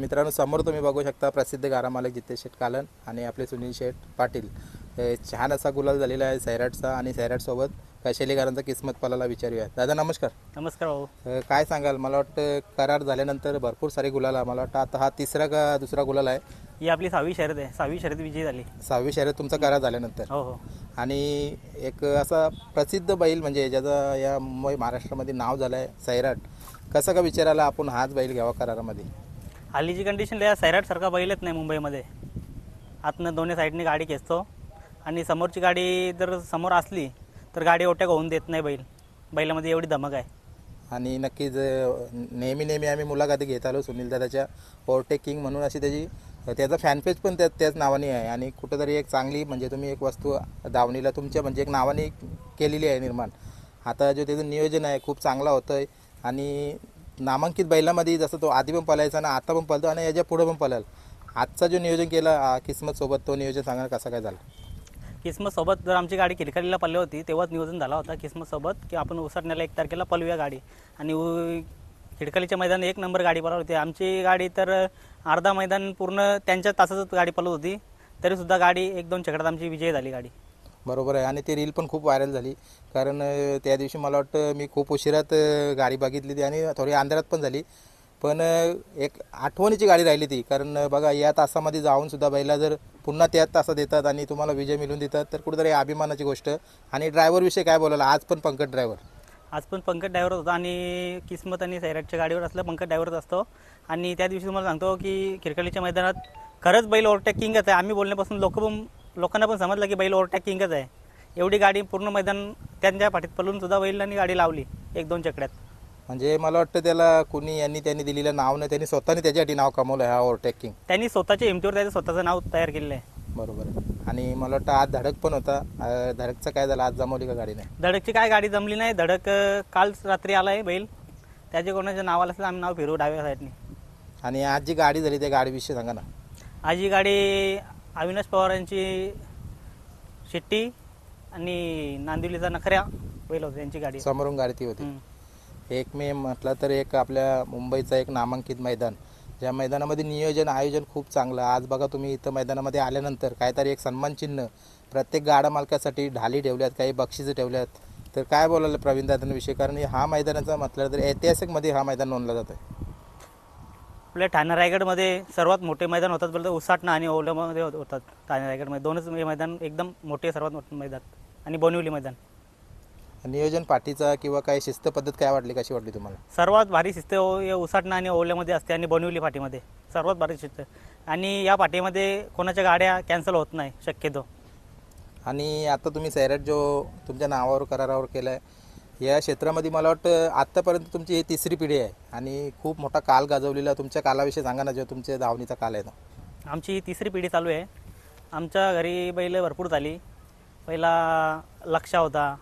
मित्रांनो समोर तुम्ही बघू शकता प्रसिद्ध गारा मालक जितेश शेठ कालन आणि आपले सुनील शेठ पाटील. छान असा गुलाल झालेला आहे सैराटचा आणि सैराटसोबत कैशेलीकरांचा किस्मत पलाला विचारूया दादा नमस्कार. नमस्कार भाऊ. काय सांगाल? मला वाटतं करार झाल्यानंतर भरपूर सारे गुलाल आहे. मला वाटतं आता हा तिसरा का दुसरा गुलाल आहे? ही आपली सहावी शर्यत आहे. सहावी शर्यत विजयी झाली. सहावी शर्यत तुमचा करार झाल्यानंतर. हो हो. आणि एक असा प्रसिद्ध बैल म्हणजे ज्याचं या मुंबई महाराष्ट्रामध्ये नाव झालं आहे सैराट. कसं का विचारायला आपण हाच बैल घ्यावा करारामध्ये? हल्लीची कंडिशन या सैराटसारखा बैलच नाही मुंबईमध्ये. आतनं दोन्ही साईडने गाडी खेचतो. आणि समोरची गाडी जर समोर असली तर गाडी ओट्याक होऊन देत नाही बैल. बैलामध्ये एवढी धमक आहे. आणि नक्कीच नेहमी नेहमी आम्ही मुलाखती घेत आलो सुनील दादाच्या ओव्हरटेक किंग म्हणून अशी त्याची त्याचा फॅनपेज पण त्या त्याच नावाने आहे. आणि कुठंतरी एक चांगली म्हणजे तुम्ही एक वस्तू दावणीला तुमच्या म्हणजे एक नावाने केलेली आहे निर्माण. आता जो त्याचं नियोजन आहे खूप चांगला होतं आहे आणि नामांकित बैलामध्ये जसं तो आधी पण पळायचा ना आता पण पळतो आणि याच्या पुढं पण पळेल. आजचा जो नियोजन केला किस्मतसोबत तो नियोजन सांगणार कसं काय झालं? किस्मत सोबत जर आमची गाडी किरकालीला पल्ली होती तेव्हाच नियोजन झाला होता. किस्मत सोबत की आपण उसरण्याला एक तारखेला पलूया गाडी. आणि उ- मैदान एक नंबर गाडी पळवली होती. आमची गाडी तर अर्धा मैदान पूर्ण त्यांच्या तासातच गाडी पळत होती. तरीसुद्धा गाडी एक दोन चकडात आमची विजय झाली गाडी. बरोबर आहे. आणि ती रील पण खूप व्हायरल झाली. कारण त्या दिवशी मला वाटतं मी खूप उशिरात गाडी बघितली ती आणि थोडी अंधारात पण झाली. पण एक आठवणीची गाडी राहिली ती. कारण बघा या तासामध्ये जाऊन सुद्धा बैला जर पुन्हा त्या तासात देतात आणि तुम्हाला विजय मिळवून देतात तर कुठेतरी अभिमानाची गोष्ट. आणि ड्रायव्हरविषयी काय बोलायला आज पण पंकज ड्रायव्हर आज पण पंकज ड्रायव्हर होता आणि किस्मत आणि सैराटच्या गाडीवर असलं पंकज ड्रायव्हरच असतो. आणि त्या दिवशी तुम्हाला सांगतो की खिरकलीच्या मैदानात खरंच बैल ओव्हरटेकिंगच आहे आम्ही बोलण्यापासून लोक पण लोकांना पण समजलं की बैल ओव्हरटॅक किंगच आहे. एवढी गाडी पूर्ण मैदान त्यांच्या पाठीत पळून सुद्धा बैलांनी गाडी लावली एक दोन चकड्यात म्हणजे मला वाटतं त्याला कुणी यांनी त्यांनी दिलेलं नाव नाही त्यांनी स्वतःने त्याच्यासाठी नाव कमवलं आहे हा ओव्हरटेकिंग त्यांनी स्वतःच्या हिमतीवर त्याचं स्वतःचं नाव तयार केलेलं आहे. बरोबर आहे. आणि मला वाटतं आज धडक पण होता. अ, धडकचं काय झालं? आज जमवली का गाडी नाही? धडकची काय गाडी जमली नाही. धडक अं, काल रात्री आला आहे बैल. त्याच्या कोणाच्या नावाला असलं आम्ही नाव फिरवू डाव्या साईडने. आणि आज जी गाडी झाली त्या गाडीविषयी सांगा ना. आज ही गाडी अविनाश पवार यांची शिट्टी आणि नांदिवलीचा नखऱ्या बैल होते त्यांची गाडी. समोरून गाडी ती होती. हम्म. एक मे म्हटलं तर एक आपल्या मुंबईचं एक नामांकित मैदान. ज्या मैदानामध्ये नियोजन आयोजन खूप चांगलं. आज बघा तुम्ही इथं मैदानामध्ये आल्यानंतर काहीतरी एक सन्मान चिन्ह प्रत्येक गाडा मालकासाठी ढाली ठेवल्यात काही बक्षिसं ठेवल्यात. तर काय बोलायला प्रवीण दादांविषयी? कारण हा मैदानाचा म्हटलं तर ऐतिहासिकमध्ये हा मैदान नोंदला जातं आपल्या ठाणे रायगडमध्ये सर्वात मोठे मैदान होतात बोलतात उसाटणं आणि ओल्यामध्ये होत- होतात ठाणे रायगडमध्ये. दोनच हे मैदान एकदम मोठे सर्वात मोठे मैदान आणि बोनिवली मैदान. नियोजन पाठीचा किंवा काही शिस्त पद्धत काय वाटली कशी वाटली तुम्हाला? सर्वात भारी शिस्त या उसाटणं आणि ओल्यामध्ये असते आणि बोनिवली फाटीमध्ये सर्वात भारी शिस्त. आणि या फाटीमध्ये कोणाच्या गाड्या कॅन्सल होत नाही शक्यतो. आणि आता तुम्ही सैराट जो तुमच्या नावावर करारावर केला आहे या क्षेत्रामध्ये मला वाटतं आत्तापर्यंत तुमची ही तिसरी पिढी आहे आणि खूप मोठा काल गाजवलेला तुमच्या कालाविषयी सांगा ना जो तुमच्या धावणीचा काल आहे तो. आमची ही तिसरी पिढी चालू आहे. आमच्या घरी बैल भरपूर झाली. पहिला लक्षा होता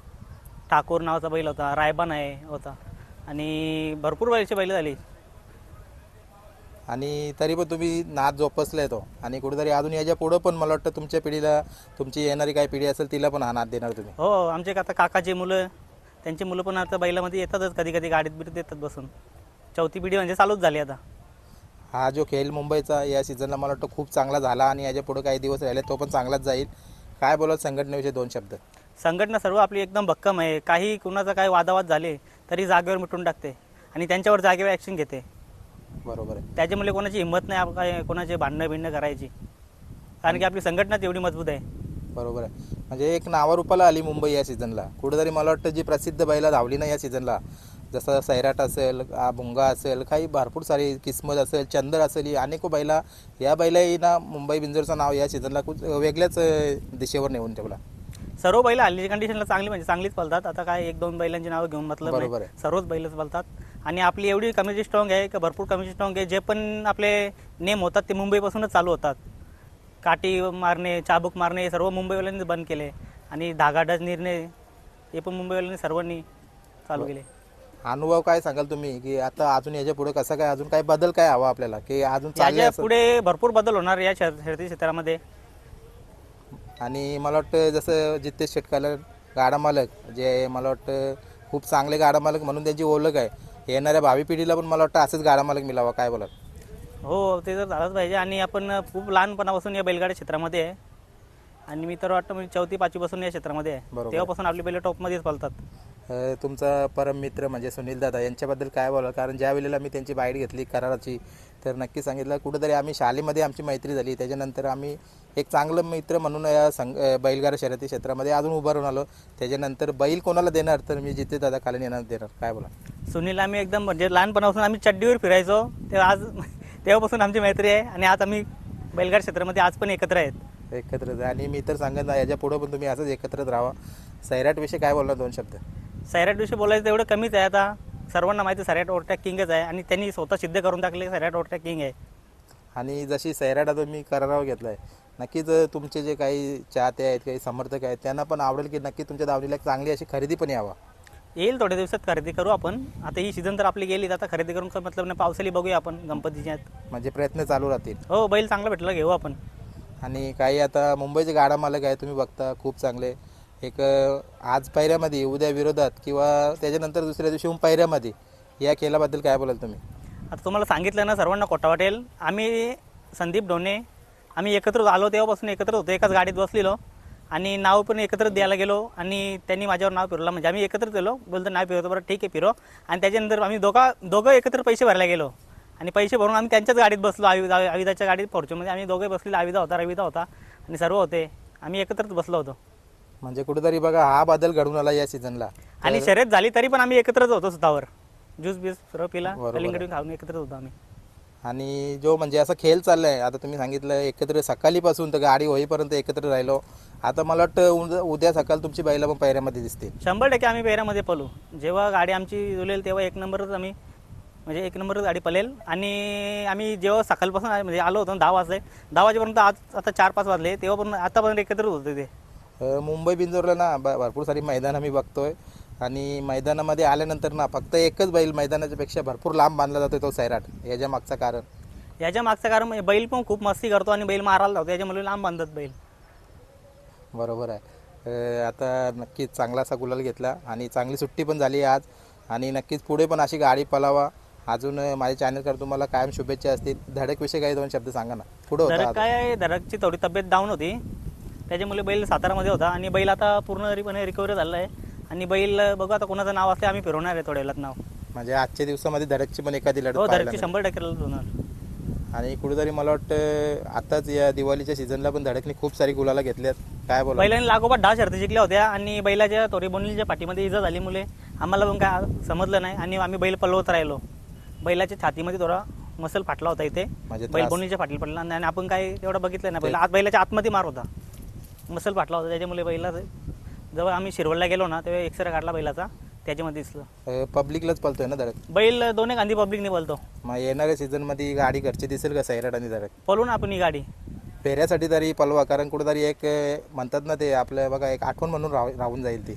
ठाकूर नावाचा बैल होता रायबान आहे होता. आणि भरपूर बैलची बैल झाली. आणि तरी पण तुम्ही नाद जोपासलाय तो. आणि कुठेतरी अजून याच्या पुढं पण मला वाटतं तुमच्या पिढीला तुमची येणारी काही पिढी असेल तिला पण हा नाद देणार तुम्ही. हो आमचे आता काकाचे मुलं त्यांची मुलं पण आता बैलामध्ये येतातच कधी कधी गाडीत बिडीत येतात बसून. चौथी पिढी म्हणजे चालूच झाली आता. हा जो खेळ मुंबईचा या सीझनला मला वाटतं खूप चांगला झाला आणि याच्या पुढं काही दिवस राहिले तो पण चांगलाच जाईल. काय बोलत संघटनेविषयी दोन शब्द? संघटना सर्व आपली एकदम भक्कम आहे. काही कुणाचा काही वादावाद झाले तरी जागेवर मिटून टाकते आणि त्यांच्यावर जागेवर ॲक्शन घेते. बरोबर आहे. त्याच्यामुळे कोणाची हिंमत नाही आप- काय कोणाचे भांडणं बिंडणं करायची. कारण की आपली संघटनाच एवढी मजबूत आहे. बरोबर आहे. म्हणजे एक नावारूपाला आली मुंबई या सीझनला कुठेतरी मला वाटतं जी प्रसिद्ध बैला धावली ना या सीझनला जसं सैराट असेल आ, भुंगा असेल काही भरपूर सारी किस्मत असेल चंदर असेल ही अनेक बैला या बैलाही ना मुंबई बिंजोरचं नाव या सीझनला खूप वेगळ्याच दिशेवर नेऊन ठेवला. सर्व बैल हल्लीच्या कंडिशनला चांगली म्हणजे चांगलीच पळतात. आता काय एक दोन बैलांची नावं घेऊन मतलब. बरोबर आहे. सर्वच बैलच पळतात. आणि आपली एवढी कम्युनिटी स्ट्रॉंग आहे की भरपूर कम्युनिटी स्ट्रॉंग आहे. जे पण आपले नेम होतात ते मुंबईपासूनच चालू होतात. काठी मारणे चाबूक मारणे हे सर्व मुंबईवाल्यांनी बंद केले. आणि धागाडच निर्णय हे पण मुंबईवाल्यांनी सर्वांनी चालू केले. अनुभव काय सांगाल तुम्ही? की आता अजून याच्यापुढे कसं काय अजून काही बदल काय हवा आपल्याला? की अजून याच्यापुढे भरपूर बदल होणार या शर- शर्यती क्षेत्रामध्ये. आणि मला वाटतं जसं जितेश शेटकाला गाडा मालक जे मला वाटतं खूप चांगले गाडा मालक म्हणून त्यांची ओळख आहे. येणाऱ्या भावी पिढीला पण मला वाटतं असेच गाडा मालक मिळावा काय बोलाल? हो ते तर झालंच पाहिजे. आणि आपण खूप लहानपणापासून या बैलगाडी क्षेत्रामध्ये आहे. आणि मी तर वाटतं मी चौथी पाचवीपासून या क्षेत्रामध्ये आहे. बरोबर. तेव्हापासून आपली बैल टॉपमध्येच पळतात. अ, तुमचा परम मित्र म्हणजे सुनील दादा यांच्याबद्दल काय बोलाल? कारण ज्या वेळेला मी त्यांची बाईट घेतली कराराची तर नक्की सांगितलं. कुठेतरी आम्ही शाळेमध्ये आमची मैत्री झाली. त्याच्यानंतर आम्ही एक चांगलं मित्र म्हणून या संघ अ, बैलगाडा शर्यती क्षेत्रामध्ये अजून उभं राहून आलो. त्याच्यानंतर बैल कोणाला देणार? तर मी जिथे दादा कालीन येणार देणार. काय बोला सुनील आम्ही एकदम म्हणजे लहानपणापासून आम्ही चड्डीवर फिरायचो. ते आज तेव्हापासून आमची मैत्री आहे आणि आज आम्ही बैलगाड क्षेत्रामध्ये आज पण एकत्र आहेत. एकत्र जा. आणि मी तर सांगत नाही याच्या पुढं पण तुम्ही असंच एकत्रच राहा सैराटविषयी काय बोलणार दोन शब्द? सैराटविषयी बोलायचं तेवढं कमीच आहे आता. सर्वांना माहिती आहे सैराट ओव्हरटॅक किंगच आहे आणि त्यांनी स्वतः सिद्ध करून टाकले सैराट ओव्हरटॅक किंग आहे. आणि जशी सैराट आता मी करारावर घेतला आहे नक्कीच तुमचे जे काही चाहते आहेत काही समर्थक आहेत त्यांना पण आवडेल की नक्की तुमच्या दावणीला एक चांगली अशी खरेदी पण यावा. येईल थोड्या दिवसात खरेदी करू आपण. आता ही सीझन तर आपली गेली आता खरेदी करून काय मतलब नाही पावसाळी बघूया आपण गणपतीच्या म्हणजे प्रयत्न चालू राहतील. हो बैल चांगला भेटला घेऊ आपण. आणि काही आता मुंबईचे गाडा मालक आहे तुम्ही बघता खूप चांगले. एक आज पैऱ्यामध्ये उद्या विरोधात किंवा त्याच्यानंतर दुसऱ्या दिवशी येऊन पैऱ्यामध्ये या खेळाबद्दल काय बोलाल तुम्ही? आता तुम्हाला सांगितलं ना सर्वांना खोटा वाटेल. आम्ही संदीप डोने आम्ही एकत्र आलो तेव्हापासून एकत्र होतो एकाच गाडीत बसलेलो. आणि नाव पण एकत्र द्यायला गेलो आणि त्यांनी माझ्यावर नाव फिरवलं. म्हणजे आम्ही एकत्र गेलो बोलतो नाव फिरवतो बरं ठीक आहे फिरो. आणि त्याच्यानंतर आम्ही दोघा दोघं एकत्र पैसे भरायला गेलो. आणि पैसे भरून आम्ही त्यांच्याच गाडीत बसलो आविदा आविदाच्या गाडीत फॉर्च्यूनमध्ये आम्ही दोघे बसलेलो आविदा होता रविदा होता आणि सर्व होते. आम्ही एकत्रच बसलो होतो. म्हणजे कुठेतरी बघा हा बदल घडून आला या सीझनला आणि शर्यत झाली तरी पण आम्ही एकत्रच होतो स्वतःवर. ज्यूस बीस सर्व पिला बरोबर आहे. कलिंगडी खाऊन एकत्रच होतो आम्ही. आणि जो म्हणजे असा खेळ चाललाय आता तुम्ही सांगितलं एकत्र सकाळीपासून तर गाडी होईपर्यंत एकत्र राहिलो. आता मला वाटतं उद- उद्या सकाळ तुमची बैला पण पैऱ्यामध्ये दिसतील. शंभर टक्के आम्ही पेहऱ्यामध्ये पळू. जेव्हा गाडी आमची जुलेल तेव्हा एक नंबरच आम्ही म्हणजे एक नंबरच गाडी पळेल. आणि आम्ही जेव्हा सकाळपासून आ- म्हणजे आलो होतो ना, दहा वाजले. दहा वाजेपर्यंत आज आता चार पाच वाजले. तेव्हा पण आतापर्यंत एकत्रच होते ते अ, मुंबई बिंजोरला ना ब- भरपूर सारी मैदानं मी बघतोय. आणि मैदानामध्ये आल्यानंतर ना फक्त एकच बैल मैदानाच्या पेक्षा भरपूर लांब बांधला जातो तो सैराट. याच्या मागचं कारण. याच्या मागचं कारण म्हणजे बैल पण खूप मस्ती करतो आणि बैल मारायला लावतो. याच्यामुळे लांब बांधतात बैल. बरोबर आहे. अ, आता नक्कीच चांगला असा गुलाल घेतला. आणि चांगली सुट्टी पण झाली आज. आणि नक्कीच पुढे पण अशी गाडी पलावा अजून माझ्या चॅनलकर तुम्हाला कायम शुभेच्छा असतील. धडकविषयी काही दोन शब्द सांगा ना. पुढे होता धडक. काय आहे, धडकची थोडी तब्येत डाऊन होती. त्याच्यामुळे बैल सातारामध्ये होता. आणि बैल आता पूर्णपणे रिकव्हरी झाला आहे. आणि बैल बघू आता कोणाचं नाव असते आम्ही फिरवणार आहे थोड्या वेळात नाव. म्हणजे आजच्या दिवसामध्ये धडकची पण एखादी लढत हो पाहायला धडकची शंभर टक्के लढत होणार. मिळेल. आणि कुठेतरी मला वाटतं आताच या दिवाळीच्या सीझनला पण धडकनी खूप सारी गुलाला घेतल्यात. काय बोला बैलांनी लागोपाठ दहा शर्ती जिंकल्या होत्या. आणि बैलाच्या तोरी बोनलीच्या पाठीमध्ये इजा झाली मुले. आम्हाला पण काय समजलं नाही. आणि आम्ही बैल पलवत राहिलो. बैलाच्या छातीमध्ये थोडा मसल फाटला होता इथे. म्हणजे बैल त्रास- बोनलीच्या फाटली पडला आणि आपण काय तेवढं बघितलं नाही. बैल आत बैलाच्या आतमध्ये मार होता. मसल फाटला होता. त्याच्यामुळे बैला जेव्हा आम्ही शिरवळला गेलो ना तेव्हा एक्सरे काढला बैलाचा. त्याच्यामध्ये दिसलं. पब्लिकलाच पळतोय ना धडक बैल दोन्ही गांधी पब्लिकने बोलतो मग येणाऱ्या सीझनमध्ये गाडी घरची दिसेल का सैराट आणि धडक पळू ना आपण ही गाडी. फेऱ्यासाठी तरी पलवा कारण कुठेतरी एक अ, म्हणतात ना ते आपल्या बघा एक आठवण म्हणून राह- राहून जाईल ती.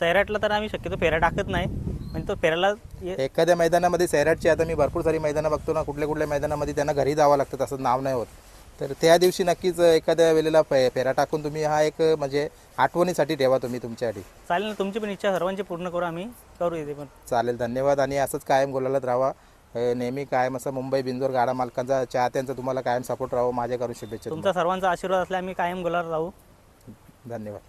सैराटला तर आम्ही शक्यतो फेऱ्या टाकत नाही. म्हणजे तो ये- एखाद्या मैदानामध्ये सैराटची आता मी भरपूर सारी मैदानं बघतो ना कुठल्या कुठल्या मैदानामध्ये त्यांना घरी जावं लागतं तसं नाव नाही होत. तर त्या दिवशी नक्कीच एखाद्या वेळेला फेरा टाकून तुम्ही हा एक म्हणजे आठवणीसाठी ठेवा तुम्ही तुमच्यासाठी. चालेल ना तुमची पण इच्छा सर्वांची पूर्ण करू आम्ही करू इथे पण. चालेल धन्यवाद. आणि असंच कायम गोलालात राहा नेहमी कायम असं मुंबई बिंदोर गाडा मालकांचा चाहत्यांचा तुम्हाला कायम सपोर्ट राहावं. माझ्याकडून शुभेच्छा तुमचा सर्वांचा आशीर्वाद असला आम्ही कायम गुलाल राहू. धन्यवाद.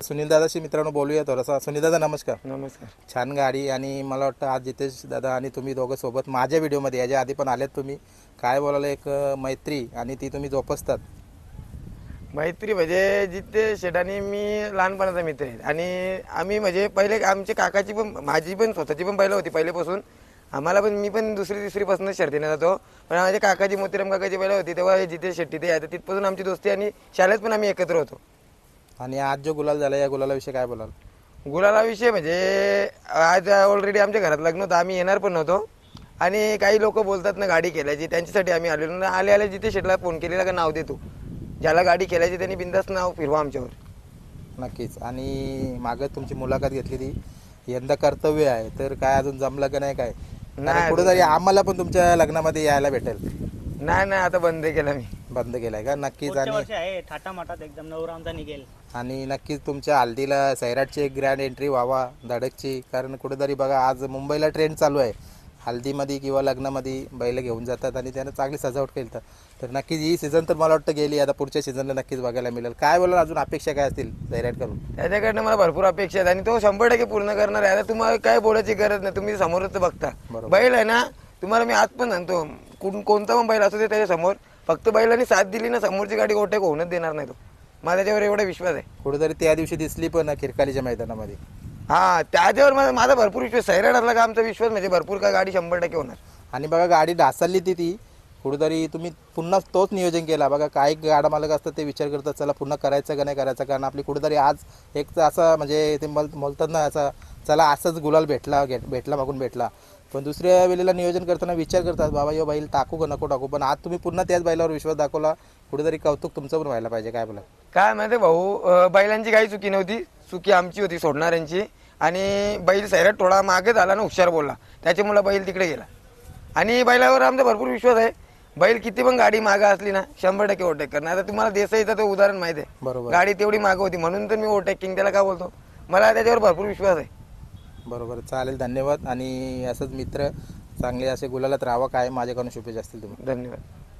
सुनील दादाशी मित्रांनो बोलूया थोडासा. सुनील दादा नमस्कार. नमस्कार. छान गाडी आणि मला वाटतं आज जितेश दादा आणि तुम्ही दोघं सोबत माझ्या व्हिडिओमध्ये याच्या आधी पण आलेत तुम्ही. काय बोलायला एक मैत्री आणि ती तुम्ही जोपासतात? मैत्री म्हणजे जिथे शेटाने मी लहानपणाचा मित्र आहे. आणि आम्ही म्हणजे पहिले आमचे काकाची पण माझी पण स्वतःची पण पहिलं होती पहिलेपासून. आम्हाला पण मी पण दुसरी तिसरीपासून शर्तीने जातो. पण माझ्या काकाची मोतीराम काकाची पहिलं होती तेव्हा जिथे शेट्टी ते आहे तिथपासून आमची दोस्ती आणि शाळेत पण आम्ही एकत्र होतो. आणि आज जो गुलाल झाला या गुलालाविषयी काय बोलाल? गुलाला विषय म्हणजे आज ऑलरेडी आमच्या घरात लग्न होतं आम्ही येणार पण नव्हतो. आणि काही लोक बोलतात ना गाडी केल्याची त्यांच्यासाठी आम्ही आलेलो ना आले आले जिथे शेटला फोन केलेला का नाव देतो. ज्याला गाडी केल्याची त्यांनी बिंदास नाव फिरवा आमच्यावर. नक्कीच. आणि मागं तुमची मुलाखत घेतलेली यंदा कर्तव्य आहे तर काय अजून जमलं का नाही काय? नाही कुठेतरी आम्हाला पण तुमच्या लग्नामध्ये यायला भेटेल. नाही नाही आता बंद केला मी. बंद केलाय का? नक्कीच पुढच्या आणि वर्षी आहे ठाटा माटात एकदम नवरा आमचा निघेल. आणि नक्कीच तुमच्या हल्दीला सैराटची एक ग्रँड एंट्री व्हावा धडकची. कारण कुठेतरी बघा आज मुंबईला ट्रेंड चालू आहे. हल्दीमध्ये किंवा लग्नामध्ये बैल घेऊन जातात आणि त्यानं चांगली सजावट केली तर. नक्कीच ही सीझन तर मला वाटतं गेली. आता पुढच्या सीझनला नक्कीच बघायला मिळेल. काय बोला अजून अपेक्षा काय असतील करून त्याच्याकडनं मला भरपूर अपेक्षा आहेत आणि तो शंभर टक्के पूर्ण करणार आहे. आता तुम्हाला काय बोलायची गरज नाही. तुम्ही समोरच बघता. बरोबर. बैल आहे ना तुम्हाला मी आज पण सांगतो कोण- कोणता पण बैल असू दे त्याच्यासमोर फक्त बैलांनी साथ दिली ना समोरची गाडी ओटेक होऊनच देणार नाही तो. मला त्याच्यावर एवढा विश्वास आहे. कुठेतरी त्या दिवशी दिसली पण खिरकालीच्या मैदानामध्ये. हा त्याच्यावर माझा माझा भरपूर विश्वास सैराट असला का आमचा विश्वास म्हणजे भरपूर का गाडी शंभर टक्के होणार. आणि बघा गाडी ढासळली ती ती कुठेतरी तुम्ही पुन्हा तोच नियोजन केला. बघा काही गाडा मालक असतात ते विचार करतात चला पुन्हा करायचं का नाही करायचं? कारण आपली कुठेतरी आज एक तर असं म्हणजे ते मल बोलतात ना असं चला असंच गुलाल भेटला भेटला मागून भेटला. पण दुसऱ्या वेळेला नियोजन करताना विचार करतात बाबा यो बैल टाकू का नको टाकू? पण आज तुम्ही पुन्हा त्याच बैलावर विश्वास दाखवला कुठेतरी कौतुक तुमचं पण व्हायला पाहिजे काय बोला काय माहिती भाऊ अं, बैलांची काही चुकी नव्हती. चुकी आमची होती सोडणाऱ्यांची. आणि बैल सैराट थोडा मागे झाला ना हुशार बोलला. त्याच्यामुळे बैल तिकडे गेला. आणि बैलावर आमचा भरपूर विश्वास आहे. बैल किती पण गाडी मागं असली ना शंभर टक्के ओव्हरटेक करणार. आता तुम्हाला देसाईचं ते उदाहरण माहिती आहे. बरोबर. गाडी तेवढी मागं होती म्हणून तर मी ओव्हरटेकिंग त्याला काय बोलतो? मला त्याच्यावर भरपूर विश्वास आहे. बरोबर. चालेल धन्यवाद. आणि असंच मित्र चांगले असे गुलालात राहावं काय माझ्याकडून शुभेच्छा असतील तुम्ही धन्यवाद.